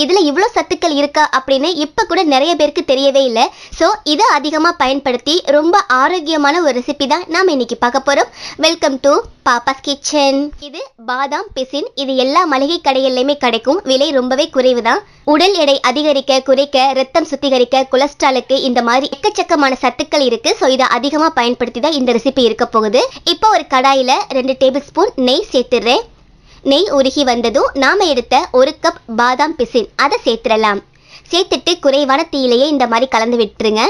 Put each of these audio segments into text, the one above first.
இதில் இவ்வளோ சத்துக்கள் இருக்கா அப்படின்னு இப்போ கூட நிறைய பேருக்கு தெரியவே இல்லை. ஸோ இதை அதிகமாக பயன்படுத்தி ரொம்ப ஆரோக்கியமான ஒரு ரெசிபி தான் நாம இன்னைக்கு பார்க்க போகிறோம் வெல்கம் டு பாப்பாஸ் கிச்சன் இது பாதாம் பிசின். இது எல்லா மளிகை கடைகள்லையுமே கிடைக்கும். விலை ரொம்பவே குறைவு தான் உடல் எடை அதிகரிக்க குறைக்க ரத்தம் சுத்திகரிக்க கொலஸ்ட்ராலுக்கு இந்த மாதிரி எக்கச்சக்கமான சத்துக்கள் இருக்கு. ஸோ இதை அதிகமாக பயன்படுத்தி தான் இந்த ரெசிபி இருக்க போகுது. இப்போ ஒரு கடாயில் ரெண்டு டேபிள் ஸ்பூன் நெய் சேர்த்துடுறேன். நெய் உருகி வந்ததும் நாம் எடுத்த ஒரு கப் பாதாம் பிசின். அதை சேர்த்துடலாம். சேர்த்துட்டு குறைவான தீயிலேயே இந்த மாதிரி கலந்து விட்டுருங்க.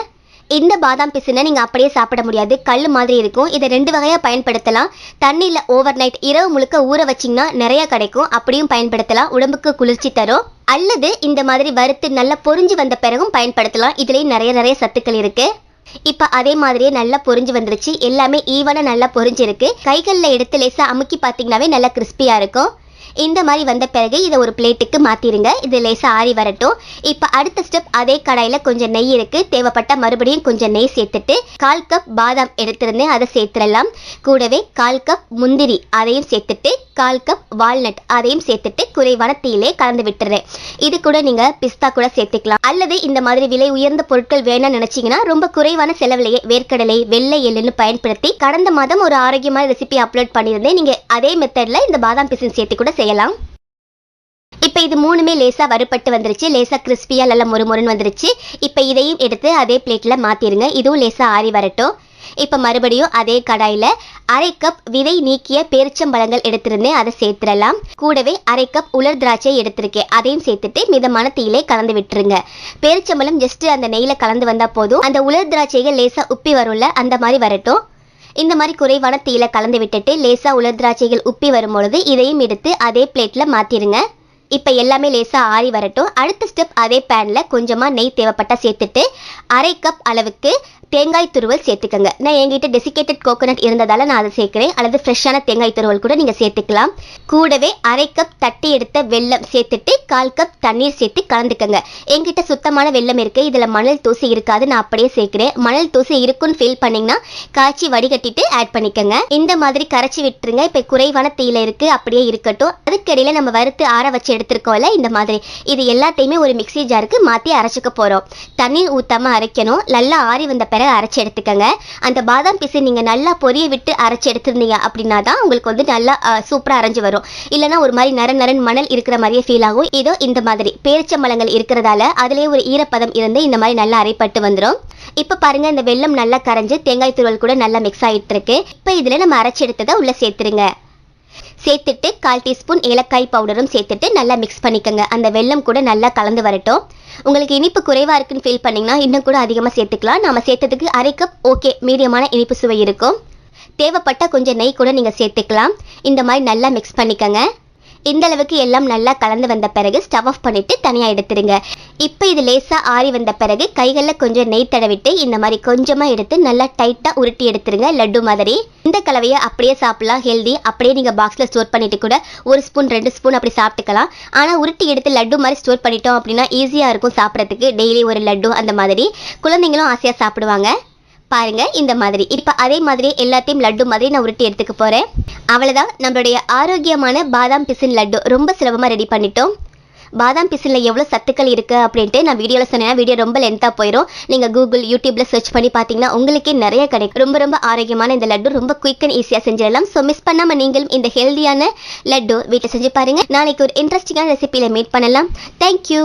இந்த பாதாம் பிசினை நீங்கள் அப்படியே சாப்பிட முடியாது. கல் மாதிரி இருக்கும். இதை ரெண்டு வகையாக பயன்படுத்தலாம். தண்ணியில் ஓவர் நைட் இரவு முழுக்க ஊற வச்சிங்கன்னா நிறையா கிடைக்கும். அப்படியும் பயன்படுத்தலாம். உடம்புக்கு குளிர்ச்சி தரும். அல்லது இந்த மாதிரி வறுத்து நல்லா பொரிஞ்சு வந்த பிறகும் பயன்படுத்தலாம். இதுலேயும் நிறைய நிறைய சத்துக்கள் இருக்குது இப்போ அதே மாதிரியே நல்லா பொரிஞ்சு வந்துருச்சு. எல்லாமே ஈவனாக நல்லா பொறிஞ்சிருக்கு கைகளில் எடுத்து லேசாக அமுக்கி பார்த்தீங்கன்னாவே நல்லா கிறிஸ்பியாக இருக்கும். இந்த மாதிரி வந்த பிறகு இதை ஒரு பிளேட்டுக்கு மாற்றிடுங்க இது லேசாக ஆறி வரட்டும். இப்போ அடுத்த ஸ்டெப் அதே கடாயில் கொஞ்சம் நெய் இருக்குது தேவைப்பட்ட மறுபடியும் கொஞ்சம் நெய் சேர்த்துட்டு கால் கப் பாதாம் எடுத்திருந்தேன். அதை சேர்த்துடலாம். கூடவே கால் கப் முந்திரி அதையும் சேர்த்துட்டு கால் கப் வால்நட் அதையும் சேர்த்துட்டு குறைவான தீயிலே கலந்து விட்டுறேன். இது கூட நீங்கள் பிஸ்தா கூட சேர்த்துக்கலாம். அல்லது இந்த மாதிரி விலை உயர்ந்த பொருட்கள் வேணும்னு நினச்சிங்கன்னா ரொம்ப குறைவான செலவிலேயே வேர்க்கடலை வெள்ளை எள்ளுன்னு பயன்படுத்தி கடந்த மாதம் ஒரு ஆரோக்கியமான ரெசிபி அப்லோட் பண்ணியிருந்தேன். நீங்கள் அதே மெத்தடில் இந்த பாதாம் பிசின் சேர்த்து கூட செய்யலாம். இப்போ இது மூணுமே லேசாக வறுபட்டு வந்துருச்சு. லேசாக கிறிஸ்பியாக நல்லா முறுமுறுன்னு வந்துருச்சு. இப்போ இதையும் எடுத்து அதே பிளேட்டில் மாற்றிடுங்க இதுவும் லேசாக ஆறி வரட்டும். இப்போ மறுபடியும் அதே கடாயில் அரை கப் விதை நீக்கிய பேரிச்சம்பழங்கள் எடுத்திருந்தேன். அதை சேர்த்துடலாம். கூடவே அரை கப் உலர் திராட்சை எடுத்திருக்கேன். அதையும் சேர்த்துட்டு மிதமான தீயிலே கலந்து விட்டுருங்க. பேரிச்சம்பழம் ஜஸ்ட் அந்த நெய்யில் கலந்து வந்தால் போதும். அந்த உலர் திராட்சைகள் லேசாக உப்பி வரும்ல அந்த மாதிரி வரட்டும். இந்த மாதிரி குறைவான தீயில கலந்து விட்டுட்டு லேசாக உலர் திராட்சைகள் உப்பி வரும்பொழுது இதையும் எடுத்து அதே பிளேட்டில் மாற்றிடுங்க இப்போ எல்லாமே லேசாக ஆறி வரட்டும். அடுத்த ஸ்டெப் அதே பேனில் கொஞ்சமாக நெய் தேவைப்பட்டா சேர்த்துட்டு அரை கப் அளவுக்கு தேங்காய் துருவல் சேர்த்துக்கங்க. நான் என்கிட்ட டெசிகேட்டட் கோகோனட் இருந்ததால் நான் அதை சேர்க்குறேன். அல்லது ஃப்ரெஷ்ஷான தேங்காய் துருவல் கூட நீங்கள் சேர்த்துக்கலாம். கூடவே அரை கப் தட்டி எடுத்த வெள்ளம் சேர்த்துட்டு கால் கப் தண்ணீர் சேர்த்து கலந்துக்கங்க. என்கிட்ட சுத்தமான வெள்ளம் இருக்குது இதில் மணல் தூசி இருக்காது. நான் அப்படியே சேர்க்குறேன். மணல் தூசி இருக்குன்னு ஃபீல் பண்ணிங்கன்னா காய்ச்சி வடிகட்டிட்டு ஆட் பண்ணிக்கோங்க. இந்த மாதிரி கரைச்சி விட்டுருங்க. இப்போ குறைவான தீயில இருக்குது அப்படியே இருக்கட்டும். அதுக்கடியில் நம்ம வறுத்து ஆற வச்சு எடுத்திருக்கோம்ல? இந்த மாதிரி. இது எல்லாத்தையுமே ஒரு மிக்ஸி ஜாருக்கு மாற்றி அரைச்சிக்க போகிறோம் தண்ணீர் ஊற்றாமல் அரைக்கணும். நல்லா ஆறி வந்த பிறகு அரைச்சி எடுத்துக்கங்க. அந்த பாதாம் பிசு நீங்கள் நல்லா பொரிய விட்டு அரைச்சி எடுத்திருந்தீங்க அப்படின்னா தான் உங்களுக்கு வந்து நல்லா சூப்பராக அரைஞ்சு வரும். இல்லைனா ஒரு மாதிரி நரன் நரன் மணல் இருக்கிற மாதிரியே ஃபீல் ஆகும். இதோ இந்த மாதிரி. பேரிச்சம்பழங்கள் இருக்கிறதால அதிலே ஒரு ஈரப்பதம் இருந்து இந்த மாதிரி நல்லா அரைப்பட்டு வந்துடும் இப்போ பாருங்க இந்த வெள்ளம் நல்லா கரைஞ்சு தேங்காய் துருவல் கூட நல்லா மிக்ஸ் ஆகிட்டு இருக்கு இப்போ இதில் நம்ம அரைச்சி எடுத்ததை உள்ள சேர்த்துருங்க. சேர்த்துட்டு கால் டீஸ்பூன் ஏலக்காய் பவுடரும் சேர்த்துட்டு நல்லா மிக்ஸ் பண்ணிக்கோங்க. அந்த வெல்லம் கூட நல்லா கலந்து வரட்டும். உங்களுக்கு இனிப்பு குறைவாக இருக்குன்னு ஃபீல் பண்ணிங்கன்னா இன்னும் கூட அதிகமாக சேர்த்துக்கலாம். நம்ம சேர்த்ததுக்கு அரை கப் ஓகே மீடியமான இனிப்பு சுவை இருக்கும். தேவைப்பட்ட கொஞ்சம் நெய் கூட நீங்கள் சேர்த்துக்கலாம். இந்த மாதிரி நல்லா மிக்ஸ் பண்ணிக்கோங்க. இந்த அளவுக்கு எல்லாம் நல்லா கலந்து வந்த பிறகு ஸ்டவ் ஆஃப் பண்ணிவிட்டு தனியாக எடுத்துருங்க. இப்போ இது லேசாக ஆறி வந்த பிறகு கைகளில் கொஞ்சம் நெய் தடவிட்டு இந்த மாதிரி கொஞ்சமாக எடுத்து நல்லா டைட்டாக உருட்டி எடுத்துருங்க லட்டு மாதிரி. இந்த கலவையை அப்படியே சாப்பிடலாம் ஹெல்தி அப்படியே நீங்கள் பாக்ஸில் ஸ்டோர் பண்ணிட்டு கூட ஒரு ஸ்பூன் ரெண்டு ஸ்பூன் அப்படி சாப்பிட்டுக்கலாம். ஆனால் உருட்டி எடுத்து லட்டு மாதிரி ஸ்டோர் பண்ணிட்டோம் அப்படின்னா ஈஸியாக இருக்கும் சாப்பிட்றதுக்கு. டெய்லி ஒரு லட்டு அந்த மாதிரி. குழந்தைங்களும் ஆசையாக சாப்பிடுவாங்க. பாருங்க இந்த மாதிரி. இப்போ அதே மாதிரி எல்லாத்தையும் லட்டு மாதிரி நான் உருட்டி எடுத்துக்க போகிறேன் அவ்வளோதான் நம்மளுடைய ஆரோக்கியமான பாதாம் பிசின் லட்டு ரொம்ப சுலபமாக ரெடி பண்ணிட்டோம். பாதாம் பிசினில் எவ்வளோ சத்துக்கள் இருக்குது அப்படின்ட்டு நான் வீடியோவில் சொன்னேன். வீடியோ ரொம்ப லென்த்தாக போயிடும் நீங்கள் கூகுள் யூடியூப்பில் சர்ச் பண்ணி பார்த்தீங்கன்னா உங்களுக்கே நிறைய கிடைக்கும் ரொம்ப ரொம்ப ஆரோக்கியமான இந்த லட்டு ரொம்ப குயிக் அண்ட் ஈஸியாக செஞ்சிடலாம். ஸோ மிஸ் பண்ணாமல் நீங்களும் இந்த ஹெல்தியான லட்டு வீட்டில் செஞ்சு பாருங்கள் நாளைக்கு ஒரு இன்ட்ரெஸ்டிங்கான ரெசிபியில் மீட் பண்ணலாம். தேங்க்யூ